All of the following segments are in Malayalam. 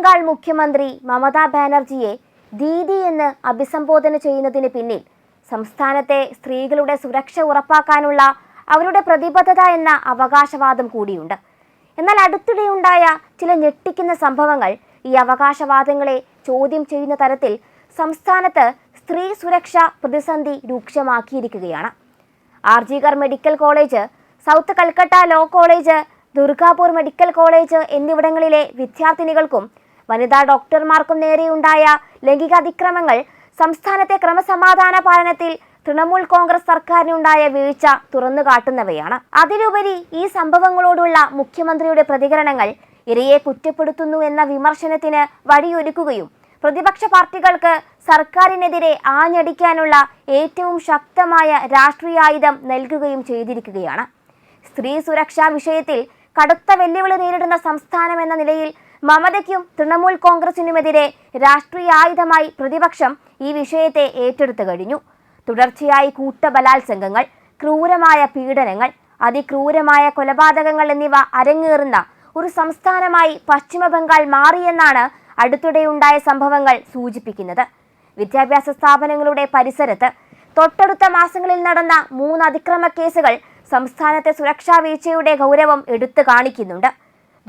ബംഗാൾ മുഖ്യമന്ത്രി മമതാ ബാനർജിയെ ദീദി എന്ന് അഭിസംബോധന ചെയ്യുന്നതിന് പിന്നിൽ സംസ്ഥാനത്തെ സ്ത്രീകളുടെ സുരക്ഷ ഉറപ്പാക്കാനുള്ള അവരുടെ പ്രതിബദ്ധത എന്ന അവകാശവാദം കൂടിയുണ്ട്. എന്നാൽ അടുത്തിടെയുണ്ടായ ചില ഞെട്ടിക്കുന്ന സംഭവങ്ങൾ ഈ അവകാശവാദങ്ങളെ ചോദ്യം ചെയ്യുന്ന തരത്തിൽ സംസ്ഥാനത്ത് സ്ത്രീ സുരക്ഷ പ്രതിസന്ധി രൂക്ഷമാക്കിയിരിക്കുകയാണ്. RG Kar medical college South Calcutta law college Durgapur medical college എന്നിവിടങ്ങളിലെ വിദ്യാർത്ഥിനികൾക്കും വനിതാ ഡോക്ടർമാർക്കും നേരെയുണ്ടായ ലൈംഗിക അതിക്രമങ്ങൾ സംസ്ഥാനത്തെ ക്രമസമാധാന പാലനത്തിൽ തൃണമൂൽ കോൺഗ്രസ് സർക്കാരിനുണ്ടായ വീഴ്ച തുറന്നു കാട്ടുന്നവയാണ് അതിലുപരി ഈ സംഭവങ്ങളോടുള്ള മുഖ്യമന്ത്രിയുടെ പ്രതികരണങ്ങൾ ഇരയെ കുറ്റപ്പെടുത്തുന്നു എന്ന വിമർശനത്തിന് വഴിയൊരുക്കുകയും പ്രതിപക്ഷ പാർട്ടികൾക്ക് സർക്കാരിനെതിരെ ആഞ്ഞടിക്കാനുള്ള ഏറ്റവും ശക്തമായ രാഷ്ട്രീയായുധം നൽകുകയും ചെയ്തിരിക്കുകയാണ്. സ്ത്രീ സുരക്ഷാ വിഷയത്തിൽ കടുത്ത വെല്ലുവിളി നേരിടുന്ന സംസ്ഥാനം എന്ന നിലയിൽ മമതയ്ക്കും തൃണമൂൽ കോൺഗ്രസിനുമെതിരെ രാഷ്ട്രീയായുധമായി പ്രതിപക്ഷം ഈ വിഷയത്തെ ഏറ്റെടുത്തു കഴിഞ്ഞു. തുടർച്ചയായി കൂട്ടബലാത്സംഗങ്ങൾ ക്രൂരമായ പീഡനങ്ങൾ അതിക്രൂരമായ കൊലപാതകങ്ങൾ എന്നിവ അരങ്ങേറുന്ന ഒരു സംസ്ഥാനമായി പശ്ചിമബംഗാൾ മാറിയെന്നാണ് അടുത്തിടെയുണ്ടായ സംഭവങ്ങൾ സൂചിപ്പിക്കുന്നത്. വിദ്യാഭ്യാസ സ്ഥാപനങ്ങളുടെ പരിസരത്ത് തൊട്ടടുത്ത മാസങ്ങളിൽ നടന്ന മൂന്ന് അതിക്രമ കേസുകൾ സംസ്ഥാനത്തെ സുരക്ഷാ വീഴ്ചയുടെ ഗൗരവം എടുത്തു കാണിക്കുന്നുണ്ട്.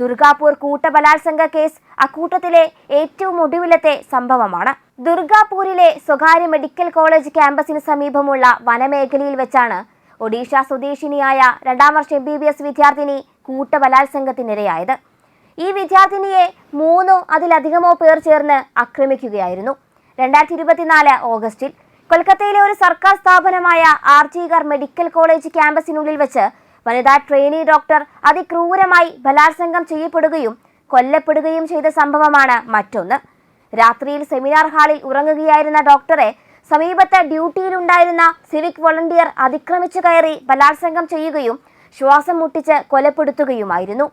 ദുർഗാപൂർ കൂട്ടബലാത്സംഗ കേസ് അക്കൂട്ടത്തിലെ ഏറ്റവും ഒടുവിലത്തെ സംഭവമാണ്. ദുർഗാപൂരിലെ സ്വകാര്യ മെഡിക്കൽ കോളേജ് ക്യാമ്പസിന് സമീപമുള്ള വനമേഖലയിൽ വെച്ചാണ് ഒഡീഷ സ്വദേശിനിയായ രണ്ടാം വർഷ എം ബി ബി എസ് വിദ്യാർത്ഥിനി കൂട്ടബലാത്സംഗത്തിനിരയായത്. ഈ വിദ്യാർത്ഥിനിയെ മൂന്നോ അതിലധികമോ പേർ ചേർന്ന് ആക്രമിക്കുകയായിരുന്നു. രണ്ടായിരത്തി ഇരുപത്തിനാല് ഓഗസ്റ്റിൽ കൊൽക്കത്തയിലെ ഒരു സർക്കാർ സ്ഥാപനമായ ആർജിഗർ മെഡിക്കൽ കോളേജ് ക്യാമ്പസിനുള്ളിൽ വെച്ച് വനിതാ ട്രെയിനി ഡോക്ടർ അതിക്രൂരമായി ബലാത്സംഗം ചെയ്യപ്പെടുകയും കൊല്ലപ്പെടുകയും ചെയ്ത സംഭവമാണ് മറ്റൊന്ന്. രാത്രിയിൽ സെമിനാർ ഹാളിൽ ഉറങ്ങുകയായിരുന്ന ഡോക്ടറെ സമീപത്തെ ഡ്യൂട്ടിയിലുണ്ടായിരുന്ന സിവിക് വോളണ്ടിയർ അതിക്രമിച്ചു കയറി ബലാത്സംഗം ചെയ്യുകയും ശ്വാസം മുട്ടിച്ച് കൊലപ്പെടുത്തുകയുമായിരുന്നു.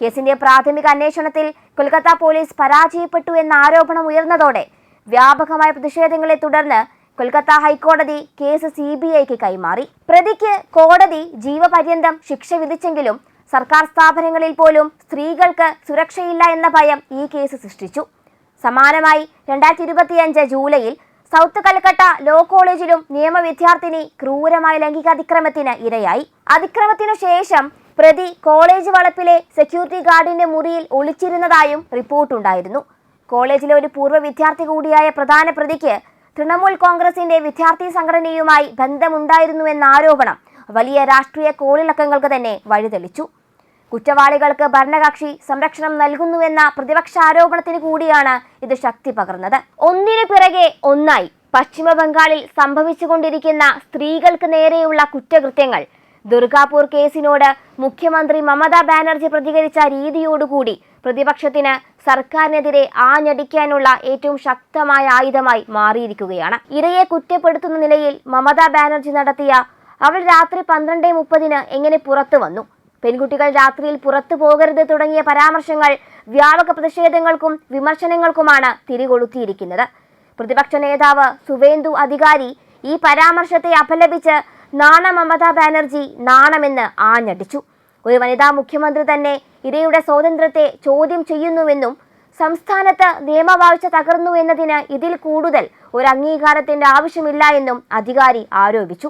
കേസിന്റെ പ്രാഥമിക അന്വേഷണത്തിൽ കൊൽക്കത്ത പോലീസ് പരാജയപ്പെട്ടു എന്ന ആരോപണം ഉയർന്നതോടെ വ്യാപകമായ പ്രതിഷേധങ്ങളെ തുടർന്ന് കൊൽക്കത്ത ഹൈക്കോടതി കേസ് സി ബി ഐക്ക് കൈമാറി. പ്രതിക്ക് കോടതി ജീവപര്യന്തം ശിക്ഷ വിധിച്ചെങ്കിലും സർക്കാർ സ്ഥാപനങ്ങളിൽ പോലും സ്ത്രീകൾക്ക് സുരക്ഷയില്ല എന്ന ഭയം ഈ കേസ് സൃഷ്ടിച്ചു. സമാനമായി രണ്ടായിരത്തി ഇരുപത്തിയഞ്ച് ജൂലൈയിൽ സൗത്ത് കൽക്കട്ട ലോ കോളേജിലും നിയമ വിദ്യാർത്ഥിനി ക്രൂരമായ ലൈംഗിക അതിക്രമത്തിന് ഇരയായി. അതിക്രമത്തിനു ശേഷം പ്രതി കോളേജ് വളപ്പിലെ സെക്യൂരിറ്റി ഗാർഡിന്റെ മുറിയിൽ ഒളിച്ചിരുന്നതായും റിപ്പോർട്ടുണ്ടായിരുന്നു. കോളേജിലെ ഒരു പൂർവ വിദ്യാർത്ഥി കൂടിയായ പ്രധാന പ്രതിക്ക് തൃണമൂൽ കോൺഗ്രസിന്റെ വിദ്യാർത്ഥി സംഘടനയുമായി ബന്ധമുണ്ടായിരുന്നുവെന്ന ആരോപണം വലിയ രാഷ്ട്രീയ കോളിളക്കങ്ങൾക്ക് തന്നെ വഴിതെളിച്ചു. കുറ്റവാളികൾക്ക് ഭരണകക്ഷി സംരക്ഷണം നൽകുന്നുവെന്ന പ്രതിപക്ഷ ആരോപണത്തിന് കൂടിയാണ് ഇത് ശക്തി പകർന്നത്. ഒന്നിനു പിറകെ ഒന്നായി പശ്ചിമ ബംഗാളിൽ സംഭവിച്ചുകൊണ്ടിരിക്കുന്ന സ്ത്രീകൾക്ക് നേരെയുള്ള കുറ്റകൃത്യങ്ങൾ ദുർഗാപൂർ കേസിനോട് മുഖ്യമന്ത്രി മമതാ ബാനർജി പ്രതികരിച്ച രീതിയോടുകൂടി പ്രതിപക്ഷത്തിന് സർക്കാരിനെതിരെ ആഞ്ഞടിക്കാനുള്ള ഏറ്റവും ശക്തമായ ആയുധമായി മാറിയിരിക്കുകയാണ്. ഇരയെ കുറ്റപ്പെടുത്തുന്ന നിലയിൽ മമതാ ബാനർജി നടത്തിയ അവൾ രാത്രി പന്ത്രണ്ട് മുപ്പതിന് എങ്ങനെ പുറത്തു വന്നു? പെൺകുട്ടികൾ രാത്രിയിൽ പുറത്തു പോകരുത് തുടങ്ങിയ പരാമർശങ്ങൾ വ്യാപക പ്രതിഷേധങ്ങൾക്കും വിമർശനങ്ങൾക്കുമാണ് തിരികൊളുത്തിയിരിക്കുന്നത്. പ്രതിപക്ഷ നേതാവ് സുവേന്ദു അധികാരി ഈ പരാമർശത്തെ അപലപിച്ച് നാണ മമതാ ബാനർജി നാണമെന്ന് ആഞ്ഞടിച്ചു. ഒരു വനിതാ മുഖ്യമന്ത്രി തന്നെ ഇരയുടെ സ്വാതന്ത്ര്യത്തെ ചോദ്യം ചെയ്യുന്നുവെന്നും സംസ്ഥാനത്ത് നിയമവാഴ്ച തകർന്നു എന്നതിന് ഇതിൽ കൂടുതൽ ഒരു അംഗീകാരത്തിന്റെ ആവശ്യമില്ല എന്നും അധികാരി ആരോപിച്ചു.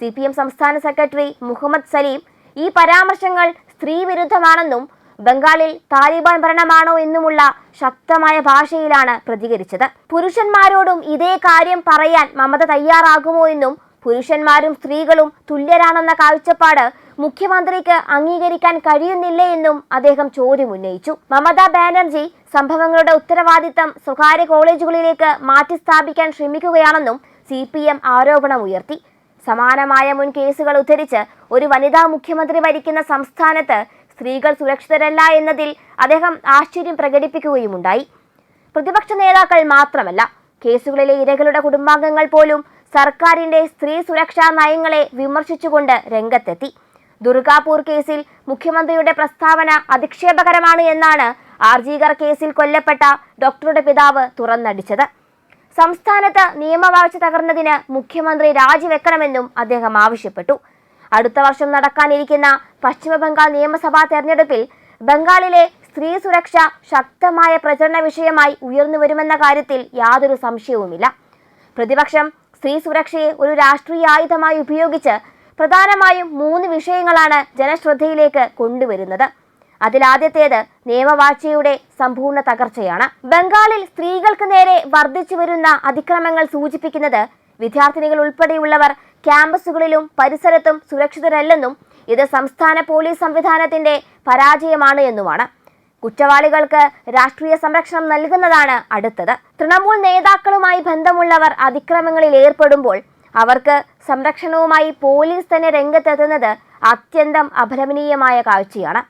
സി പി എം സംസ്ഥാന സെക്രട്ടറി മുഹമ്മദ് സലീം ഈ പരാമർശങ്ങൾ സ്ത്രീ വിരുദ്ധമാണെന്നും ബംഗാളിൽ താലിബാൻ ഭരണമാണോ എന്നുമുള്ള ശക്തമായ ഭാഷയിലാണ് പ്രതികരിച്ചത്. പുരുഷന്മാരോടും ഇതേ കാര്യം പറയാൻ മമത തയ്യാറാകുമോ എന്നും പുരുഷന്മാരും സ്ത്രീകളും തുല്യരാണെന്ന കാഴ്ചപ്പാട് മുഖ്യമന്ത്രിക്ക് അംഗീകരിക്കാൻ കഴിയുന്നില്ല എന്നും അദ്ദേഹം ചോദ്യം ഉന്നയിച്ചു. മമതാ ബാനർജി സംഭവങ്ങളുടെ ഉത്തരവാദിത്തം സ്വകാര്യ കോളേജുകളിലേക്ക് മാറ്റിസ്ഥാപിക്കാൻ ശ്രമിക്കുകയാണെന്നും സി പി എം ആരോപണമുയർത്തി സമാനമായ മുൻ കേസുകൾ ഉദ്ധരിച്ച് ഒരു വനിതാ മുഖ്യമന്ത്രി ഭരിക്കുന്ന സംസ്ഥാനത്ത് സ്ത്രീകൾ സുരക്ഷിതരല്ല എന്നതിൽ അദ്ദേഹം ആശ്ചര്യം പ്രകടിപ്പിക്കുകയുമുണ്ടായി. പ്രതിപക്ഷ നേതാക്കൾ മാത്രമല്ല കേസുകളിലെ ഇരകളുടെ കുടുംബാംഗങ്ങൾ പോലും സർക്കാരിന്റെ സ്ത്രീ സുരക്ഷാ നയങ്ങളെ വിമർശിച്ചുകൊണ്ട് രംഗത്തെത്തി. ദുർഗാപൂർ കേസിൽ മുഖ്യമന്ത്രിയുടെ പ്രസ്താവന അധിക്ഷേപകരമാണ് എന്നാണ് ആർജീകർ കേസിൽ കൊല്ലപ്പെട്ട ഡോക്ടറുടെ പിതാവ് തുറന്നടിച്ചത്. സംസ്ഥാനത്ത് നിയമവാഴ്ച തകർന്നതിന് മുഖ്യമന്ത്രി രാജിവെക്കണമെന്നും അദ്ദേഹം ആവശ്യപ്പെട്ടു. അടുത്ത വർഷം നടക്കാനിരിക്കുന്ന പശ്ചിമബംഗാൾ നിയമസഭാ തെരഞ്ഞെടുപ്പിൽ ബംഗാളിലെ സ്ത്രീ സുരക്ഷ ശക്തമായ പ്രചരണ വിഷയമായി ഉയർന്നു വരുമെന്ന കാര്യത്തിൽ യാതൊരു സംശയവുമില്ല. പ്രതിപക്ഷം സ്ത്രീ സുരക്ഷയെ ഒരു രാഷ്ട്രീയ ആയുധമായി ഉപയോഗിച്ച് പ്രധാനമായും മൂന്ന് വിഷയങ്ങളാണ് ജനശ്രദ്ധയിലേക്ക് കൊണ്ടുവരുന്നത്. അതിലാദ്യത്തേത് നിയമവാഴ്ചയുടെ സമ്പൂർണ തകർച്ചയാണ്. ബംഗാളിൽ സ്ത്രീകൾക്ക് നേരെ വർദ്ധിച്ചു വരുന്ന അതിക്രമങ്ങൾ സൂചിപ്പിക്കുന്നത് വിദ്യാർത്ഥിനികൾ ഉൾപ്പെടെയുള്ളവർ ക്യാമ്പസുകളിലും പരിസരത്തും സുരക്ഷിതരല്ലെന്നും ഇത് സംസ്ഥാന പോലീസ് സംവിധാനത്തിന്റെ പരാജയമാണ് എന്നുമാണ്. കുറ്റവാളികൾക്ക് രാഷ്ട്രീയ സംരക്ഷണം നൽകുന്നതാണ് അടുത്തത്. തൃണമൂൽ നേതാക്കളുമായി ബന്ധമുള്ളവർ അതിക്രമങ്ങളിൽ ഏർപ്പെടുമ്പോൾ അവർക്ക് സംരക്ഷണവുമായി പോലീസ് തന്നെ രംഗത്തെത്തുന്നത് അത്യന്തം അപലപനീയമായ കാഴ്ചയാണ്.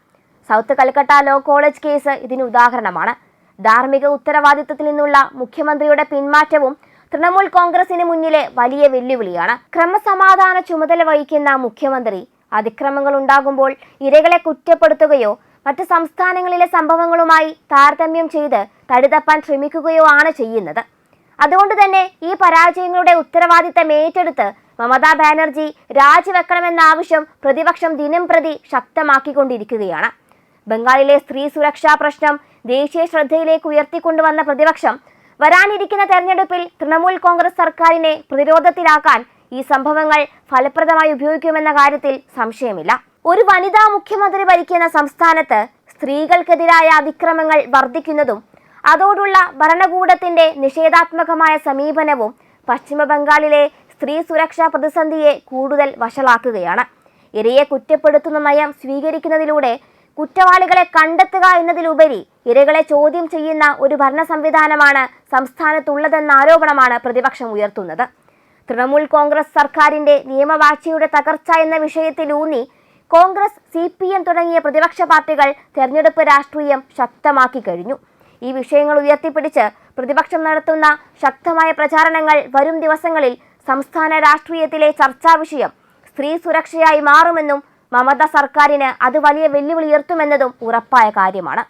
South Calcutta law college case ഇതിന് ഉദാഹരണമാണ്. ധാർമ്മിക ഉത്തരവാദിത്തത്തിൽ നിന്നുള്ള മുഖ്യമന്ത്രിയുടെ പിന്മാറ്റവും തൃണമൂൽ കോൺഗ്രസിന് മുന്നിലെ വലിയ വെല്ലുവിളിയാണ്. ക്രമസമാധാന ചുമതല വഹിക്കുന്ന മുഖ്യമന്ത്രി അതിക്രമങ്ങൾ ഉണ്ടാകുമ്പോൾ ഇരകളെ കുറ്റപ്പെടുത്തുകയോ മറ്റ് സംസ്ഥാനങ്ങളിലെ സംഭവങ്ങളുമായി താരതമ്യം ചെയ്ത് തടിതപ്പാൻ ശ്രമിക്കുകയോ ആണ് ചെയ്യുന്നത്. അതുകൊണ്ട് തന്നെ ഈ പരാജയങ്ങളുടെ ഉത്തരവാദിത്തം ഏറ്റെടുത്ത് മമതാ ബാനർജി രാജിവെക്കണമെന്ന ആവശ്യം പ്രതിപക്ഷം ദിനം പ്രതി ശക്തമാക്കിക്കൊണ്ടിരിക്കുകയാണ്. ബംഗാളിലെ സ്ത്രീ സുരക്ഷാ പ്രശ്നം ദേശീയ ശ്രദ്ധയിലേക്ക് ഉയർത്തിക്കൊണ്ടുവന്ന പ്രതിപക്ഷം വരാനിരിക്കുന്ന തെരഞ്ഞെടുപ്പിൽ തൃണമൂൽ കോൺഗ്രസ് സർക്കാരിനെ പ്രതിരോധത്തിലാക്കാൻ ഈ സംഭവങ്ങൾ ഫലപ്രദമായി ഉപയോഗിക്കുമെന്ന കാര്യത്തിൽ സംശയമില്ല. ഒരു വനിതാ മുഖ്യമന്ത്രി ഭരിക്കുന്ന സംസ്ഥാനത്ത് സ്ത്രീകൾക്കെതിരായ അതിക്രമങ്ങൾ വർദ്ധിക്കുന്നതും അതോടുള്ള ഭരണകൂടത്തിന്റെ നിഷേധാത്മകമായ സമീപനവും പശ്ചിമബംഗാളിലെ സ്ത്രീ സുരക്ഷാ പ്രതിസന്ധിയെ കൂടുതൽ വഷളാക്കുകയാണ്. ഇരയെ കുറ്റപ്പെടുത്തുന്ന നയം സ്വീകരിക്കുന്നതിലൂടെ കുറ്റവാളികളെ കണ്ടെത്തുക എന്നതിലുപരി ഇരകളെ ചോദ്യം ചെയ്യുന്ന ഒരു ഭരണ സംവിധാനമാണ് സംസ്ഥാനത്തുള്ളതെന്ന ആരോപണമാണ് പ്രതിപക്ഷം ഉയർത്തുന്നത്. തൃണമൂൽ കോൺഗ്രസ് സർക്കാരിന്റെ നിയമവാഴ്ചയുടെ തകർച്ച എന്ന വിഷയത്തിലൂന്നി കോൺഗ്രസ് സി പി എം തുടങ്ങിയ പ്രതിപക്ഷ പാർട്ടികൾ തെരഞ്ഞെടുപ്പ് രാഷ്ട്രീയം ശക്തമാക്കി കഴിഞ്ഞു. ഈ വിഷയങ്ങൾ ഉയർത്തിപ്പിടിച്ച് പ്രതിപക്ഷം നടത്തുന്ന ശക്തമായ പ്രചാരണങ്ങൾ വരും ദിവസങ്ങളിൽ സംസ്ഥാന രാഷ്ട്രീയത്തിലെ ചർച്ചാ വിഷയം സ്ത്രീ സുരക്ഷയായി മാറുമെന്നും മമത സർക്കാരിന് അത് വലിയ വെല്ലുവിളി ഉയർത്തുമെന്നതും ഉറപ്പായ കാര്യമാണ്.